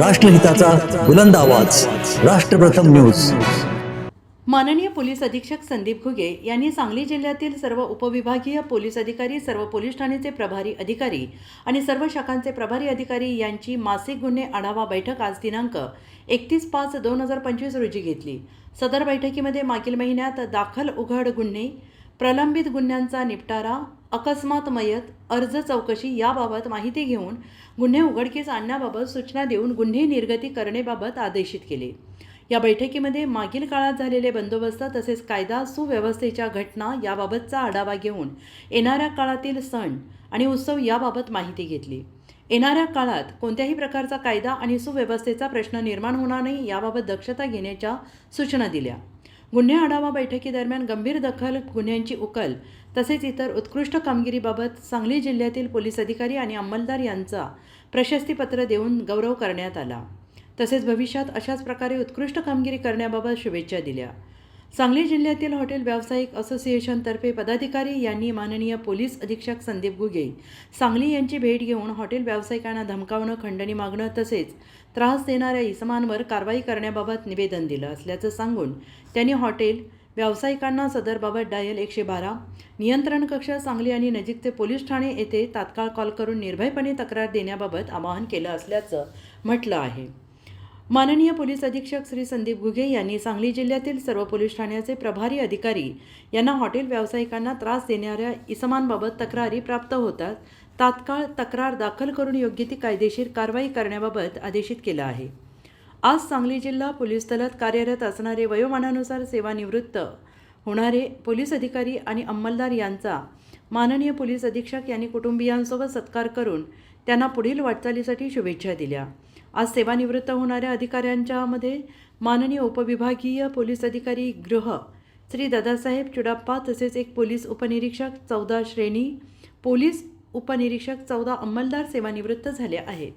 राष्ट्रहिताचा बुलंद आवाज. राष्ट्रप्रथम न्यूज. माननीय पोलीस अधीक्षक संदीप घुगे यांनी सांगली जिल्ह्यातील सर्व उपविभागीय पोलीस अधिकारी सर्व पोलीस ठाण्याचे प्रभारी अधिकारी आणि सर्व शाखांचे प्रभारी अधिकारी यांची मासिक गुन्हे आढावा बैठक आज दिनांक एकतीस पाच दोन हजार पंचवीस रोजी घेतली. सदर बैठकीमध्ये मागील महिन्यात दाखल उघड गुन्हे प्रलंबित गुन्ह्यांचा निपटारा अकस्मात मयत अर्ज चौकशी याबाबत माहिती घेऊन गुन्हे उघडकीस आणण्याबाबत सूचना देऊन गुन्हे निर्गती करणेबाबत आदेशित केले. या बैठकीमध्ये मागील काळात झालेले बंदोबस्त तसेच कायदा सुव्यवस्थेच्या घटना याबाबतचा आढावा घेऊन येणाऱ्या काळातील सण आणि उत्सव याबाबत माहिती घेतली. येणाऱ्या काळात कोणत्याही प्रकारचा कायदा आणि सुव्यवस्थेचा प्रश्न निर्माण होणार नाही याबाबत दक्षता घेण्याच्या सूचना दिल्या. गुन्हे आढावा बैठकीदरम्यान गंभीर दखल गुन्ह्यांची उकल तसेच इतर उत्कृष्ट कामगिरीबाबत सांगली जिल्ह्यातील पोलीस अधिकारी आणि अंमलदार यांचा प्रशस्तीपत्र देऊन गौरव करण्यात आला. तसेच भविष्यात अशाच प्रकारे उत्कृष्ट कामगिरी करण्याबाबत शुभेच्छा दिल्या. सांगली जिल्ह्यातील हॉटेल व्यावसायिक असोसिएशनतर्फे पदाधिकारी यांनी माननीय पोलीस अधीक्षक संदीप गुगे सांगली यांची भेट घेऊन हॉटेल व्यावसायिकांना धमकावणं खंडणी मागणं तसेच त्रास देणाऱ्या इसमांवर कारवाई करण्याबाबत निवेदन दिलं असल्याचं सांगून त्यांनी हॉटेल व्यावसायिकांना सदरबाबत डायल एकशे बारा नियंत्रण कक्ष सांगली आणि नजीकचे पोलीस ठाणे येथे तात्काळ कॉल करून निर्भयपणे तक्रार देण्याबाबत आवाहन केलं असल्याचं म्हटलं आहे. माननीय पोलीस अधीक्षक श्री संदीप घुगे यांनी सांगली जिल्ह्यातील सर्व पोलीस ठाण्याचे प्रभारी अधिकारी यांना हॉटेल व्यावसायिकांना त्रास देणाऱ्या इसमांबाबत तक्रारी प्राप्त होतात तात्काळ तक्रार दाखल करून योग्य ती कायदेशीर कारवाई करण्याबाबत आदेशित केलं आहे. आज सांगली जिल्हा पोलीस दलात कार्यरत असणारे वयोमानानुसार सेवानिवृत्त होणारे पोलीस अधिकारी आणि अंमलदार यांचा माननीय पोलीस अधीक्षक यांनी कुटुंबियांसोबत सत्कार करून त्यांना पुढील वाटचालीसाठी शुभेच्छा दिल्या. आज सेवानिवृत्त होणाऱ्या अधिकाऱ्यांच्यामध्ये माननीय उपविभागीय पोलीस अधिकारी गृह श्री दादासाहेब चुडाप्पा तसेच एक पोलीस उपनिरीक्षक चौदा श्रेणी पोलीस उपनिरीक्षक चौदा अंमलदार सेवानिवृत्त झाले आहेत.